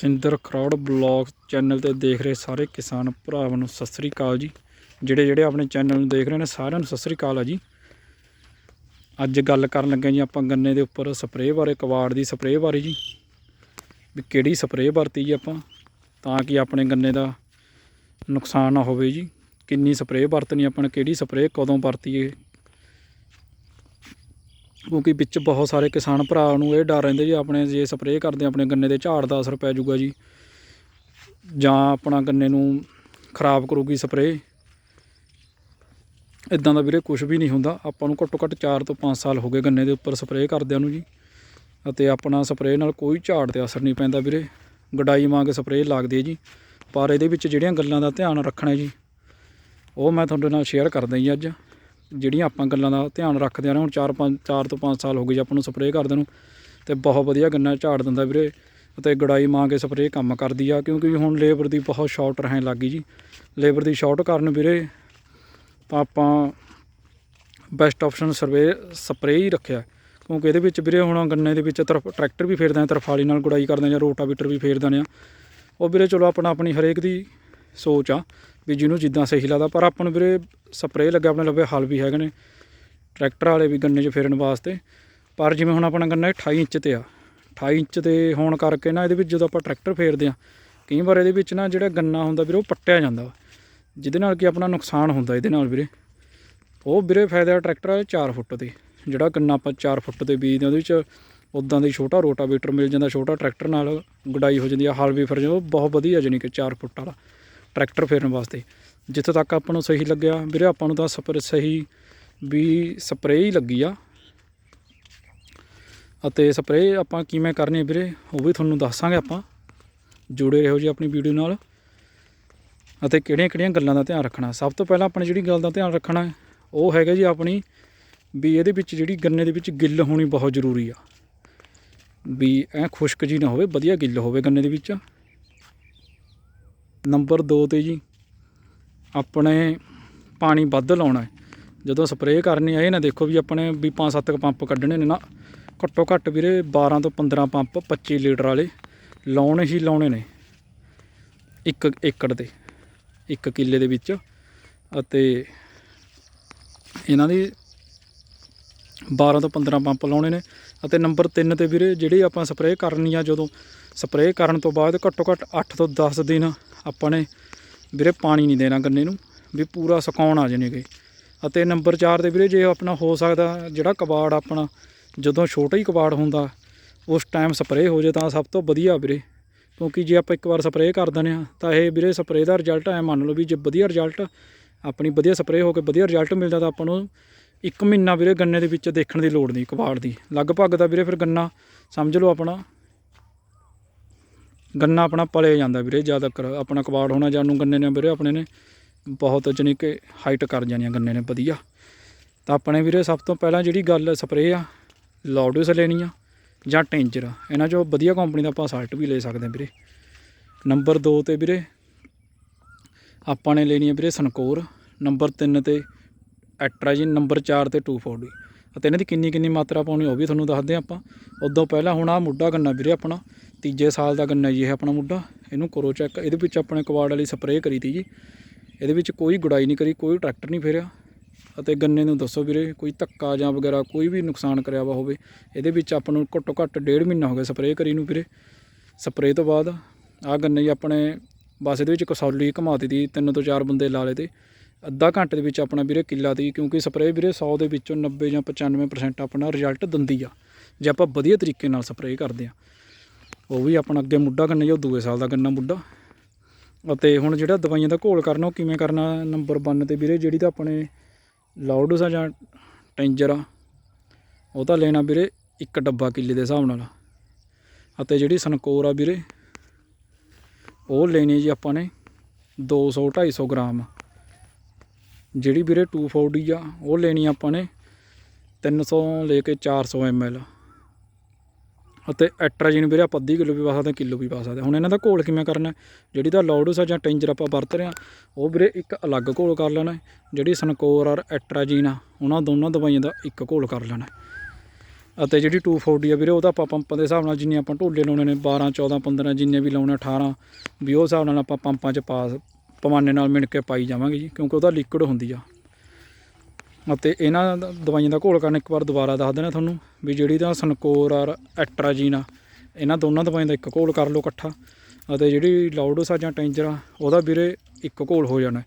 Sinder Kharaur blog channel ਤੇ ਦੇਖ ਰਹੇ ਸਾਰੇ ਕਿਸਾਨ ਭਰਾਵਾਂ ਨੂੰ ਸਤਿ ਸ੍ਰੀ ਅਕਾਲ ਜੀ। ਜਿਹੜੇ ਜਿਹੜੇ ਆਪਣੇ ਚੈਨਲ ਨੂੰ ਦੇਖ ਰਹੇ ਨੇ ਸਾਰਿਆਂ ਨੂੰ ਸਤਿ ਸ੍ਰੀ ਅਕਾਲ ਆ ਜੀ। ਅੱਜ ਗੱਲ ਕਰਨ ਲੱਗੇ ਜੀ ਆਪਾਂ ਗੰਨੇ ਦੇ ਉੱਪਰ ਸਪਰੇਅ ਬਾਰੇ ਕਵਾੜ ਦੀ ਸਪਰੇਅ ਬਾਰੇ ਜੀ। ਵੀ ਕਿਹੜੀ ਸਪਰੇਅ ਵਰਤੀ ਜੀ ਆਪਾਂ, ਤਾਂ ਕਿ ਆਪਣੇ ਗੰਨੇ ਦਾ ਨੁਕਸਾਨ ਨਾ ਹੋਵੇ ਜੀ। ਕਿੰਨੀ ਸਪਰੇਅ ਵਰਤਣੀ, ਆਪਾਂ ਨੇ ਕਿਹੜੀ ਸਪਰੇਅ ਕਦੋਂ ਵਰਤੀਏ ਕਿਉਂਕਿ ਵਿੱਚ ਬਹੁਤ ਸਾਰੇ ਕਿਸਾਨ ਭਰਾ ਨੂੰ ਇਹ ਡਰ ਰਹਿੰਦੇ ਜੀ, ਆਪਣੇ ਜੇ ਸਪਰੇਅ ਕਰਦੇ ਆਪਣੇ ਗੰਨੇ ਦੇ ਝਾੜ ਦਾ ਅਸਰ ਪੈ ਜਾਊਗਾ ਜੀ। ਜਾਂ ਆਪਣਾ ਗੰਨੇ ਨੂੰ ਖਰਾਬ ਕਰੂਗੀ ਸਪਰੇਅ ਇਦਾਂ ਦਾ ਵੀਰੇ ਕੁਝ ਵੀ ਨਹੀਂ ਹੁੰਦਾ। ਆਪਾਂ ਨੂੰ ਘੱਟੋ ਘੱਟ 4 ਤੋਂ 5 ਸਾਲ ਹੋ ਗਏ ਗੰਨੇ ਦੇ ਉੱਪਰ ਸਪਰੇਅ ਕਰਦਿਆਂ ਨੂੰ ਜੀ। ਅਤੇ ਆਪਣਾ ਸਪਰੇਅ ਨਾਲ ਕੋਈ ਝਾੜ ਤੇ ਅਸਰ ਨਹੀਂ ਪੈਂਦਾ ਵੀਰੇ। ਗਡਾਈ ਵਾਂਗ ਸਪਰੇਅ ਲੱਗਦੀ ਹੈ ਜੀ। ਪਰ ਇਹਦੇ ਵਿੱਚ ਜਿਹੜੀਆਂ ਗੱਲਾਂ ਦਾ ਧਿਆਨ ਰੱਖਣਾ ਜੀ, ਉਹ ਮੈਂ ਤੁਹਾਡੇ ਨਾਲ ਸ਼ੇਅਰ ਕਰਦਾ ਜੀ ਅੱਜ। ਜਿਹੜੀਆਂ ਆਪਾਂ ਗੱਲਾਂ ਦਾ ਧਿਆਨ ਰੱਖਦੇ ਆ ਨਾ, ਹੁਣ 4 5 4 ਤੋਂ 5 ਸਾਲ ਹੋ ਗਏ ਜੀ ਆਪਾਂ ਨੂੰ ਸਪਰੇਅ ਕਰਦੇ ਨੂੰ, ਤੇ ਬਹੁਤ ਵਧੀਆ ਗੰਨਾ ਝਾੜ ਦਿੰਦਾ ਵੀਰੇ, ਅਤੇ ਗੜਾਈ ਮਾਂ ਕੇ ਸਪਰੇਅ ਕੰਮ ਕਰਦੀ ਆ, ਕਿਉਂਕਿ ਹੁਣ ਲੇਬਰ ਦੀ ਬਹੁਤ ਸ਼ਾਰਟ ਰਹਿਣ ਲੱਗੀ ਜੀ। ਲੇਬਰ ਦੀ ਸ਼ਾਰਟ ਕਾਰਨ ਵੀਰੇ ਤਾਂ ਆਪਾਂ ਬੈਸਟ ਆਪਸ਼ਨ ਸਰਵੇ ਸਪਰੇਅ ਹੀ ਰੱਖਿਆ। ਕਿਉਂਕਿ ਇਹਦੇ ਵਿੱਚ ਵੀਰੇ ਹੁਣ ਗੰਨੇ ਦੇ ਵਿੱਚ ਤਰਫ ਟਰੈਕਟਰ ਵੀ ਫੇਰਦੇ ਆ, ਤਰਫਾਲੀ ਨਾਲ ਗੁੜਾਈ ਕਰਦੇ ਆ ਜਾਂ ਰੋਟਾਵੀਟਰ ਵੀ ਫੇਰਦੇ ਆ। ਉਹ ਵੀਰੇ ਚਲੋ ਆਪਣਾ ਆਪਣੀ ਹਰੇਕ ਦੀ ਸੋਚ ਆ ਵੀ ਜਿਹਨੂੰ ਜਿੱਦਾਂ ਸਹੀ ਲੱਗਦਾ। ਪਰ ਆਪਾਂ ਨੂੰ ਵੀਰੇ ਸਪਰੇਅ ਲੱਗਾ ਆਪਣੇ ਲਵੇ, ਹਲ ਵੀ ਹੈਗੇ ਨੇ। ਟਰੈਕਟਰ ਵਾਲੇ ਵੀ ਗੰਨੇ 'ਚ ਫੇਰਨ ਵਾਸਤੇ। ਪਰ ਜਿਵੇਂ ਹੁਣ ਆਪਣਾ ਗੰਨਾ ਇਹ 28 ਇੰਚ ਤੇ ਆ। 28 ਇੰਚ ਤੇ ਹੋਣ ਕਰਕੇ ਨਾ ਇਹਦੇ ਵਿੱਚ ਜਦੋਂ ਆਪਾਂ ਟਰੈਕਟਰ ਫੇਰਦੇ ਆ, ਕਈ ਵਾਰ ਇਹਦੇ ਵਿੱਚ ਨਾ ਜਿਹੜਾ ਗੰਨਾ ਹੁੰਦਾ ਵੀਰੇ ਉਹ ਪੱਟਿਆ ਜਾਂਦਾ ਵਾ। ਜਿਹਦੇ ਨਾਲ ਕਿ ਆਪਣਾ ਨੁਕਸਾਨ ਹੁੰਦਾ ਇਹਦੇ ਨਾਲ ਵੀਰੇ। ਉਹ ਵੀਰੇ ਫਾਇਦਾ ਟਰੈਕਟਰ ਵਾਲੇ 4 ਫੁੱਟ ਤੇ। ਜਿਹੜਾ ਗੰਨਾ ਆਪਾਂ 4 ਫੁੱਟ ਤੇ ਬੀਜਦੇ ਉਹਦੇ ਵਿੱਚ ਉਦਾਂ ਦੀ ਛੋਟਾ ਰੋਟਾਵੇਟਰ ਮਿਲ ਜਾਂਦਾ, ਛੋਟਾ ਟਰੈਕਟਰ ਨਾਲ ਗੁਡਾਈ ਹੋ ਜਾਂਦੀ ਆ, ਹਲ ਵੀ ਫਿਰ ਜਾਂਦਾ, ਉਹ ਬਹੁਤ ਵਧੀਆ ਜਾਣੀ ਕਿ 4 ਫੁੱਟ ਵਾਲਾ। ਟਰੈਕਟਰ ਫੇਰਨ ਵਾਸਤੇ। ਜਿੱਥੇ ਤੱਕ ਆਪਾਂ ਨੂੰ ਸਹੀ ਲੱਗਿਆ, ਵੀਰੇ ਆਪਾਂ ਨੂੰ ਤਾਂ ਸਪਰੇ ਸਹੀ ਵੀ ਸਪਰੇਅ ਹੀ ਲੱਗੀ ਆ। ਅਤੇ ਸਪਰੇਅ ਆਪਾਂ ਕਿਵੇਂ ਕਰਨੀ ਵੀਰੇ, ਉਹ ਵੀ ਤੁਹਾਨੂੰ ਦੱਸਾਂਗੇ ਆਪਾਂ। ਜੁੜੇ ਰਹੋ ਜੀ ਆਪਣੀ ਵੀਡੀਓ ਨਾਲ। ਅਤੇ ਕਿਹੜੀਆਂ ਕਿਹੜੀਆਂ ਗੱਲਾਂ ਦਾ ਧਿਆਨ ਰੱਖਣਾ। ਸਭ ਤੋਂ ਪਹਿਲਾਂ ਆਪਾਂ ਜਿਹੜੀ ਗੱਲ ਦਾ ਧਿਆਨ ਰੱਖਣਾ, ਉਹ ਹੈਗਾ ਜੀ ਆਪਣੀ ਵੀ ਇਹਦੇ ਵਿੱਚ ਜਿਹੜੀ ਗੰਨੇ ਦੇ ਵਿੱਚ ਗਿੱਲ ਹੋਣੀ ਬਹੁਤ ਜ਼ਰੂਰੀ ਆ। ਵੀ ਐ ਖੁਸ਼ਕ ਜੀ ਨਾ ਹੋਵੇ, ਵਧੀਆ ਗਿੱਲ ਹੋਵੇ ਗੰਨੇ ਦੇ ਵਿੱਚ। ਨੰਬਰ 2 ਤੇ ਜੀ, ਆਪਣੇ ਪਾਣੀ ਵੱਧ ਲਾਉਣਾ ਹੈ। ਜਦੋਂ ਸਪਰੇਅ ਕਰਨੀ ਆ ਇਹ ਨਾ ਦੇਖੋ ਵੀ ਆਪਣੇ ਵੀ 5-7 ਪੰਪ ਕੱਢਣੇ ਨੇ ਨਾ, ਘੱਟੋ ਘੱਟ ਵੀਰੇ 12 ਤੋਂ 15 ਪੰਪ 25 ਲੀਟਰ ਵਾਲੇ ਲਾਉਣੇ ਹੀ ਲਾਉਣੇ ਨੇ। ਇੱਕ ਏਕੜ ਤੇ ਇੱਕ ਕਿੱਲੇ ਦੇ ਵਿੱਚ ਅਤੇ ਇਹਨਾਂ ਦੀ 12 ਤੋਂ 15 ਪੰਪ ਲਾਉਣੇ ਨੇ ਅਤੇ ਨੰਬਰ 3 ਤੇ ਵੀਰੇ ਜਿਹੜੀ ਆਪਾਂ ਸਪਰੇਅ ਕਰਨੀ ਆ ਜਦੋਂ ਸਪਰੇਅ ਕਰਨ ਤੋਂ ਬਾਅਦ ਘੱਟੋ ਘੱਟ 8 ਤੋਂ 10 ਦਿਨ ਆਪਾਂ ਨੇ ਵੀਰੇ ਪਾਣੀ ਨਹੀਂ ਦੇਣਾ ਗੰਨੇ ਨੂੰ, ਵੀ ਪੂਰਾ ਸੁਕਾਉਣ ਆ ਜਾਣਗੇ ਅਤੇ ਨੰਬਰ 4 ਦੇ ਵੀਰੇ ਜੇ ਆਪਣਾ ਹੋ ਸਕਦਾ, ਜਿਹੜਾ ਕਬਾੜ ਆਪਣਾ ਜਦੋਂ ਛੋਟਾ ਹੀ ਕਬਾੜ ਹੁੰਦਾ, ਉਸ ਟਾਈਮ ਸਪਰੇਅ ਹੋ ਜੇ ਤਾਂ ਸਭ ਤੋਂ ਵਧੀਆ ਵੀਰੇ। ਕਿਉਂਕਿ ਜੇ ਆਪਾਂ ਇੱਕ ਵਾਰ ਸਪਰੇਅ ਕਰ ਦਿੰਦੇ ਆ ਤਾਂ ਇਹ ਵੀਰੇ ਸਪਰੇਅ ਦਾ ਰਿਜ਼ਲਟ ਐ ਮੰਨ ਲਓ ਵੀ ਜੇ ਵਧੀਆ ਰਿਜ਼ਲਟ ਆਪਣੀ ਵਧੀਆ ਸਪਰੇਅ ਹੋ ਕੇ ਵਧੀਆ ਰਿਜ਼ਲਟ ਮਿਲਦਾ, ਤਾਂ ਆਪਾਂ ਨੂੰ ਇੱਕ ਮਹੀਨਾ ਵੀਰੇ ਗੰਨੇ ਦੇ ਵਿੱਚ ਦੇਖਣ ਦੀ ਲੋੜ ਨਹੀਂ ਕਬਾੜ ਦੀ। ਲਗਭਗ ਦਾ ਵੀਰੇ ਫਿਰ ਗੰਨਾ ਸਮਝ ਲਓ ਆਪਣਾ ਗੰਨਾ ਆਪਣਾ ਪਲੇ ਜਾਂਦਾ ਵੀਰੇ, ਜ਼ਿਆਦਾਤਰ ਆਪਣਾ ਕਬਾੜ ਹੋਣਾ ਜਾਨੂੰ ਗੰਨੇ ਨੇ ਵੀਰੇ ਆਪਣੇ ਨੇ, ਬਹੁਤ ਜਾਣੀ ਕਿ ਹਾਈਟ ਕਰ ਜਾਣੀਆਂ ਗੰਨੇ ਨੇ, ਵਧੀਆ। ਤਾਂ ਆਪਣੇ ਵੀਰੇ ਸਭ ਤੋਂ ਪਹਿਲਾਂ ਜਿਹੜੀ ਗੱਲ ਸਪਰੇਅ ਆ ਲੌਡਸ ਲੈਣੀ ਆ ਜਾਂ ਟੈਂਜਰ ਆ ਇਹਨਾਂ ਚੋਂ ਵਧੀਆ ਕੰਪਨੀ ਦਾ ਆਪਾਂ ਸਾਲਟ ਵੀ ਲੈ ਸਕਦੇ ਹਾਂ ਵੀਰੇ। ਨੰਬਰ 2 ਤੇ ਵੀਰੇ, ਆਪਾਂ ਨੇ ਲੈਣੀ ਹੈ ਵੀਰੇ ਸਨਕੋਰ ਨੰਬਰ 3 ਤੇ ਐਟਰਾਜਿਨ ਨੰਬਰ 4 ਤੇ 240 ਅਤੇ ਇਹਨਾਂ ਦੀ ਕਿੰਨੀ ਕਿੰਨੀ ਮਾਤਰਾ ਪਾਉਣੀ ਉਹ ਵੀ ਤੁਹਾਨੂੰ ਦੱਸਦੇ ਹਾਂ ਆਪਾਂ। ਉਦੋਂ ਪਹਿਲਾਂ ਹੁਣ ਆ ਮੁੱਢਾ ਗੰਨਾ ਵੀਰੇ ਆਪਣਾ ਤੀਜੇ ਸਾਲ ਦਾ ਗੰਨਾ ਜੀ ਇਹ ਆਪਣਾ ਮੁੱਢਾ। ਇਹਨੂੰ ਕਰੋ ਚੈੱਕ ਇਹਦੇ ਵਿੱਚ ਆਪਣੇ ਕਵਾੜ ਵਾਲੀ ਸਪਰੇਅ ਕਰੀ ਤੀ ਜੀ। ਇਹਦੇ ਵਿੱਚ ਕੋਈ ਗੁਡਾਈ ਨਹੀਂ ਕਰੀ, ਕੋਈ ਟਰੈਕਟਰ ਨਹੀਂ ਫੇਰਿਆ। ਅਤੇ ਗੰਨੇ ਨੂੰ ਦੱਸੋ ਵੀਰੇ, ਕੋਈ ਧੱਕਾ ਜਾਂ ਵਗੈਰਾ ਕੋਈ ਵੀ ਨੁਕਸਾਨ ਕਰਿਆ ਵਾ ਹੋਵੇ, ਇਹਦੇ ਵਿੱਚ ਆਪਾਂ ਨੂੰ ਘੱਟੋ ਘੱਟ ਡੇਢ ਮਹੀਨਾ ਹੋ ਗਿਆ ਸਪਰੇਅ ਕਰੀ ਨੂੰ ਵੀਰੇ। ਸਪਰੇਅ ਤੋਂ ਬਾਅਦ ਆ ਗੰਨੇ ਜੀ ਆਪਣੇ, ਬਸ ਇਹਦੇ ਵਿੱਚ ਕਸੌਲੀ ਘੁਮਾ ਦਿੱਤੀ ਤੀ, ਤਿੰਨ ਤੋਂ ਚਾਰ ਬੰਦੇ ਲਾ ਲਏ ਤੇ। ਅੱਧਾ ਘੰਟੇ ਦੇ ਵਿੱਚ ਆਪਣਾ ਵੀਰੇ ਕਿੱਲਾ ਦੀ ਕਿਉਂਕਿ ਸਪਰੇਅ ਵੀਰੇ 100 ਦੇ ਵਿੱਚੋਂ 90 ਜਾਂ 95% ਆਪਣਾ ਰਿਜ਼ਲਟ ਦਿੰਦੀ ਆ। ਜੇ ਆਪਾਂ ਵਧੀਆ ਤਰੀਕੇ ਨਾਲ ਸਪਰੇਅ ਕਰਦੇ ਆ। ਉਹ ਵੀ ਆਪਣਾ ਅੱਗੇ ਮੁੱਢਾ ਗੰਨਾ ਜੋ ਦੂਏ ਸਾਲ ਦਾ ਗੰਨਾ ਮੁੱਢਾ। ਅਤੇ ਹੁਣ ਜਿਹੜਾ ਦਵਾਈਆਂ ਦਾ ਘੋਲ ਕਰਨਾ, ਉਹ ਕਿਵੇਂ ਕਰਨਾ? ਨੰਬਰ 1 ਤੇ ਵੀਰੇ ਜਿਹੜੀ ਤਾਂ ਆਪਣੇ ਲਾਊਡਸ ਆ ਜਾਂ ਟੈਂਜਰ ਆ, ਉਹ ਤਾਂ ਲੈਣਾ ਵੀਰੇ ਇੱਕ ਡੱਬਾ ਕਿੱਲੇ ਦੇ ਹਿਸਾਬ ਨਾਲ। ਅਤੇ ਜਿਹੜੀ ਸਨਕੋਰ ਆ ਵੀਰੇ, ਉਹ ਲੈਣੀ ਜੀ ਆਪਾਂ ਨੇ 200 250 ਗ੍ਰਾਮ। ਜਿਹੜੀ ਵੀਰੇ 240 ਆ, ਉਹ ਲੈਣੀ ਆਪਾਂ ਨੇ 300 ਲੈ ਕੇ 400 ml ਅਤੇ ਐਟਰਾਜੀਨ ਵੀਰੇ ਆਪਾਂ ਅੱਧੀ ਕਿਲੋ ਵੀ ਪਾ ਸਕਦੇ ਹਾਂ ਕਿਲੋ ਵੀ ਪਾ ਸਕਦੇ। ਹੁਣ ਇਹਨਾਂ ਦਾ ਘੋਲ ਕਿਵੇਂ ਕਰਨਾ ਜਿਹੜੀ ਤਾਂ ਲੌਡੂਸ ਆ ਜਾਂ ਟੈਂਜਰ ਆਪਾਂ ਵਰਤ ਰਹੇ ਹਾਂ, ਉਹ ਵੀਰੇ ਇੱਕ ਅਲੱਗ ਘੋਲ ਕਰ ਲੈਣਾ ਜਿਹੜੀ ਸਨਕੋਰ ਔਰ ਐਟਰਾਜੀਨ ਆ, ਉਹਨਾਂ ਦੋਨਾਂ ਦਵਾਈਆਂ ਦਾ ਇੱਕ ਘੋਲ ਕਰ ਲੈਣਾ ਅਤੇ ਜਿਹੜੀ 240 ਆ ਵੀਰੇ ਉਹਦਾ ਆਪਾਂ ਪੰਪਾਂ ਦੇ ਹਿਸਾਬ ਨਾਲ ਜਿੰਨੇ ਆਪਾਂ ਢੋਲੇ ਲਾਉਣੇ ਨੇ 12 14 15 ਜਿੰਨੇ ਵੀ ਲਾਉਣੇ 18 ਵੀ ਉਹ ਹਿਸਾਬ ਨਾਲ ਆਪਾਂ ਪੰਪਾਂ 'ਚ ਪਾ ਪਵਾਨੇ ਨਾਲ ਮਿਣ ਕੇ ਪਾਈ ਜਾਵਾਂਗੇ ਜੀ, ਕਿਉਂਕਿ ਉਹਦਾ ਲਿਕੁਇਡ ਹੁੰਦੀ ਆ। ਅਤੇ ਇਹਨਾਂ ਦਾ- ਦਵਾਈਆਂ ਦਾ ਘੋਲ ਕਰਨ ਇੱਕ ਵਾਰ ਦੁਬਾਰਾ ਦੱਸ ਦੇਣਾ ਤੁਹਾਨੂੰ ਵੀ ਜਿਹੜੀ ਤਾਂ ਸਨਕੋਰ ਔਰ ਐਟਰਾਜੀਨ ਆ, ਇਹਨਾਂ ਦੋਨਾਂ ਦਵਾਈਆਂ ਦਾ ਇੱਕ ਘੋਲ ਕਰ ਲਓ ਇਕੱਠਾ ਅਤੇ ਜਿਹੜੀ ਲਾਊਡੋਸ ਆ ਜਾਂ ਟੈਂਜਰ ਆ, ਉਹਦਾ ਵੀਰੇ ਇੱਕ ਘੋਲ ਹੋ ਜਾਣਾ।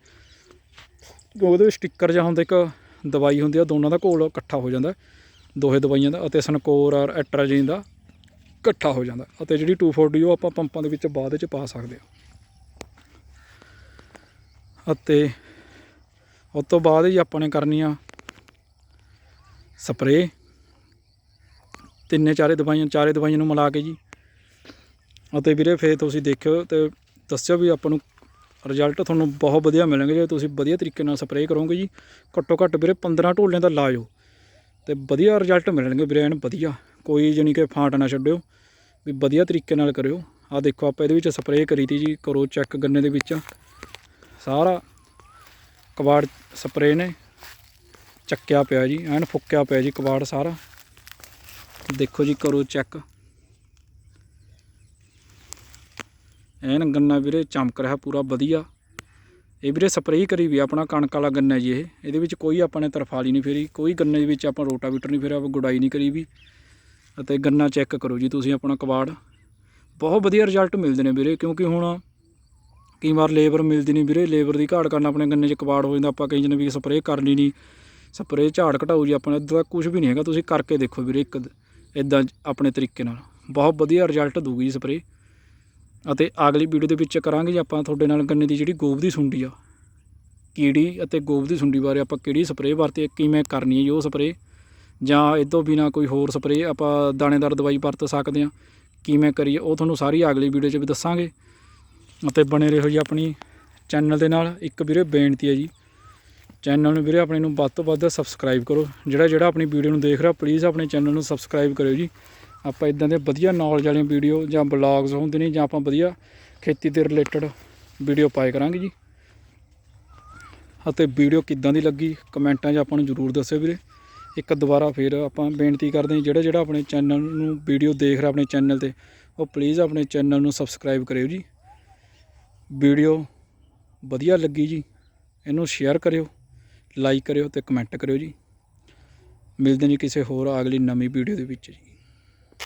ਉਹਦੇ ਵਿੱਚ ਸਟicker ਜਾਂ ਹੁੰਦਾ ਇੱਕ ਦਵਾਈ ਹੁੰਦੀ ਆ, ਦੋਨਾਂ ਦਾ ਘੋਲ ਇਕੱਠਾ ਹੋ ਜਾਂਦਾ, ਦੋਹੇ ਦਵਾਈਆਂ ਦਾ ਅਤੇ ਸਨਕੋਰ ਔਰ ਐਟਰਾਜੀਨ ਦਾ ਇਕੱਠਾ ਹੋ ਜਾਂਦਾ ਅਤੇ ਜਿਹੜੀ 240 ਉਹ ਆਪਾਂ ਪੰਪਾਂ ਦੇ ਵਿੱਚ ਬਾਅਦ ਵਿੱਚ ਪਾ ਸਕਦੇ ਆ। ਅਤੇ ਉਸ ਤੋਂ ਬਾਅਦ ਹੀ ਆਪਾਂ ਨੇ ਕਰਨੀ ਆ ਸਪਰੇ। ਤਿੰਨੇ ਚਾਰੇ ਦਵਾਈਆਂ ਚਾਰੇ ਦਵਾਈਆਂ ਨੂੰ ਮਿਲਾ ਕੇ ਜੀ। ਅਤੇ ਵੀਰੇ ਫੇਰ ਤੁਸੀਂ ਦੇਖਿਓ ਤੇ ਦੱਸਿਓ ਵੀ ਆਪਾਂ ਨੂੰ ਰਿਜ਼ਲਟ ਤੁਹਾਨੂੰ ਬਹੁਤ ਵਧੀਆ ਮਿਲਣਗੇ ਜੇ ਤੁਸੀਂ ਵਧੀਆ ਤਰੀਕੇ ਨਾਲ ਸਪਰੇਅ ਕਰੋਗੇ ਜੀ। ਘੱਟੋ ਘੱਟ ਵੀਰੇ 15 ਢੋਲਿਆਂ ਦਾ ਲਾਇਓ ਤੇ ਵਧੀਆ ਰਿਜ਼ਲਟ ਮਿਲਣਗੇ ਵੀਰੇ ਐਨ ਵਧੀਆ। ਕੋਈ ਜਾਣੀ ਕਿ ਫਾਂਟ ਨਾ ਛੱਡਿਓ, ਵੀ ਵਧੀਆ ਤਰੀਕੇ ਨਾਲ ਕਰਿਓ। ਆ ਦੇਖੋ ਆਪਾਂ ਇਹਦੇ ਵਿੱਚ ਸਪਰੇਅ ਕਰੀ ਤੀ ਜੀ, ਕਰੋ ਚੈੱਕ ਗੰਨੇ ਦੇ ਵਿੱਚ। ਸਾਰਾ ਕਬਾੜ ਸਪਰੇਅ ਨੇ। ਚੱਕਿਆ ਪਿਆ ਜੀ, ਐਨ ਫੁੱਕਿਆ ਪਿਆ ਜੀ ਕਬਾੜ ਸਾਰਾ। ਦੇਖੋ ਜੀ, ਕਰੋ ਚੈੱਕ। ਐਨ ਗੰਨਾ ਵੀਰੇ ਚਮਕ ਰਿਹਾ ਪੂਰਾ ਵਧੀਆ। ਇਹ ਵੀਰੇ ਸਪਰੇਅ ਕਰੀ ਵੀ ਆਪਣਾ ਕਣਕ ਵਾਲਾ ਗੰਨਾ ਜੀ ਇਹ। ਇਹਦੇ ਵਿੱਚ ਕੋਈ ਆਪਾਂ ਨੇ ਤਰਫਾਲੀ ਨਹੀਂ ਫੇਰੀ, ਕੋਈ ਗੰਨੇ ਦੇ ਵਿੱਚ ਆਪਾਂ ਰੋਟਾਵੀਟਰ ਨਹੀਂ ਫੇਰਿਆ ਗੁਡਾਈ ਨਹੀਂ ਕਰੀ ਵੀ। ਅਤੇ ਗੰਨਾ ਚੈੱਕ ਕਰੋ ਜੀ ਤੁਸੀਂ ਆਪਣਾ ਕਬਾੜ। ਬਹੁਤ ਵਧੀਆ ਰਿਜ਼ਲਟ ਮਿਲਦੇ ਨੇ ਵੀਰੇ, ਕਿਉਂਕਿ ਹੁਣ ਕਈ ਵਾਰ ਲੇਬਰ ਮਿਲਦੀ ਨਹੀਂ ਵੀਰੇ। ਲੇਬਰ ਦੀ ਘਾਟ ਕਾਰਨ ਆਪਣੇ ਗੰਨੇ 'ਚ ਕਬਾੜ ਹੋ ਜਾਂਦਾ, ਆਪਾਂ ਕਈ ਜਣੇ ਵੀ ਸਪਰੇਅ ਕਰਨੀ ਨਹੀਂ। ਸਪਰੇਅ ਝਾੜ ਘਟਾਓ ਜੀ ਆਪਣਾ ਇਦਾਂ ਦਾ ਕੁਝ ਵੀ ਨਹੀਂ ਹੈਗਾ, ਤੁਸੀਂ ਕਰਕੇ ਦੇਖੋ ਵੀਰੇ ਇੱਕ ਇਦਾਂ ਆਪਣੇ ਤਰੀਕੇ ਨਾਲ। ਬਹੁਤ ਵਧੀਆ ਰਿਜ਼ਲਟ ਦੂਗੀ ਜੀ ਸਪਰੇਅ। ਅਤੇ ਅਗਲੀ ਵੀਡੀਓ ਦੇ ਵਿੱਚ ਕਰਾਂਗੇ ਜੀ ਆਪਾਂ ਤੁਹਾਡੇ ਨਾਲ ਗੰਨੇ ਦੀ ਜਿਹੜੀ ਗੋਬ ਦੀ ਸੁੰਡੀ ਆ। ਕੀੜੀ ਅਤੇ ਗੋਬ ਦੀ ਸੁੰਡੀ ਬਾਰੇ ਆਪਾਂ ਕਿਹੜੀ ਸਪਰੇਅ ਵਰਤੇ ਕਿਵੇਂ ਕਰਨੀ ਹੈ ਜੀ ਉਹ ਸਪਰੇਅ। ਜਾਂ ਇਹ ਤੋਂ ਬਿਨਾ ਕੋਈ ਹੋਰ ਸਪਰੇਅ ਆਪਾਂ ਦਾਣੇਦਾਰ ਦਵਾਈ ਵਰਤ ਸਕਦੇ ਹਾਂ, ਕਿਵੇਂ ਕਰੀਏ, ਉਹ ਤੁਹਾਨੂੰ ਸਾਰੀ ਅਗਲੀ ਵੀਡੀਓ 'ਚ ਵੀ ਦੱਸਾਂਗੇ। ਅਤੇ ਬਣੇ ਰਹੋ ਜੀ ਆਪਣੀ ਚੈਨਲ ਦੇ ਨਾਲ। ਇੱਕ ਵੀਰੇ ਬੇਨਤੀ ਹੈ ਜੀ ਚੈਨਲ ਨੂੰ ਵੀਰੇ, ਆਪਣੇ ਨੂੰ ਵੱਧ ਤੋਂ ਵੱਧ ਸਬਸਕ੍ਰਾਈਬ ਕਰੋ। ਜਿਹੜਾ ਜਿਹੜਾ ਆਪਣੀ ਵੀਡੀਓ ਨੂੰ ਦੇਖ ਰਿਹਾ ਪਲੀਜ਼ ਆਪਣੇ ਚੈਨਲ ਨੂੰ ਸਬਸਕ੍ਰਾਈਬ ਕਰਿਓ ਜੀ। ਆਪਾਂ ਇਦਾਂ ਦੇ ਵਧੀਆ ਨੌਲੇਜ ਵਾਲੀਆਂ ਵੀਡੀਓ ਜਾਂ ਬਲੌਗਸ ਹੁੰਦੇ ਨੇ ਜਾਂ ਆਪਾਂ ਵਧੀਆ ਖੇਤੀ ਦੇ ਰਿਲੇਟਡ ਵੀਡੀਓ ਪਾਏ ਕਰਾਂਗੇ ਜੀ। ਅਤੇ ਵੀਡੀਓ ਕਿੱਦਾਂ ਦੀ ਲੱਗੀ, ਕਮੈਂਟਾਂ 'ਚ ਆਪਾਂ ਨੂੰ ਜ਼ਰੂਰ ਦੱਸਿਓ ਵੀਰੇ। ਇੱਕ ਦੁਬਾਰਾ ਫੇਰ ਆਪਾਂ ਬੇਨਤੀ ਕਰਦੇ ਹਾਂ, ਜਿਹੜਾ ਜਿਹੜਾ ਆਪਣੇ ਚੈਨਲ ਨੂੰ ਵੀਡੀਓ ਦੇਖ ਰਿਹਾ ਆਪਣੇ ਚੈਨਲ ਤੇ, ਉਹ ਪਲੀਜ਼ ਆਪਣੇ ਚੈਨਲ ਨੂੰ ਸਬਸਕ੍ਰਾਈਬ ਕਰਿਓ ਜੀ। ਵੀਡੀਓ ਵਧੀਆ ਲੱਗੀ ਜੀ, ਇਹਨੂੰ ਸ਼ੇਅਰ ਕਰਿਓ। ਲਾਈਕ ਕਰਿਓ ਤੇ ਕਮੈਂਟ ਕਰਿਓ ਜੀ। ਮਿਲਦੇ ਨੇ ਕਿਸੇ ਹੋਰ ਅਗਲੀ ਨਵੀਂ ਵੀਡੀਓ ਦੇ ਵਿੱਚ ਜੀ।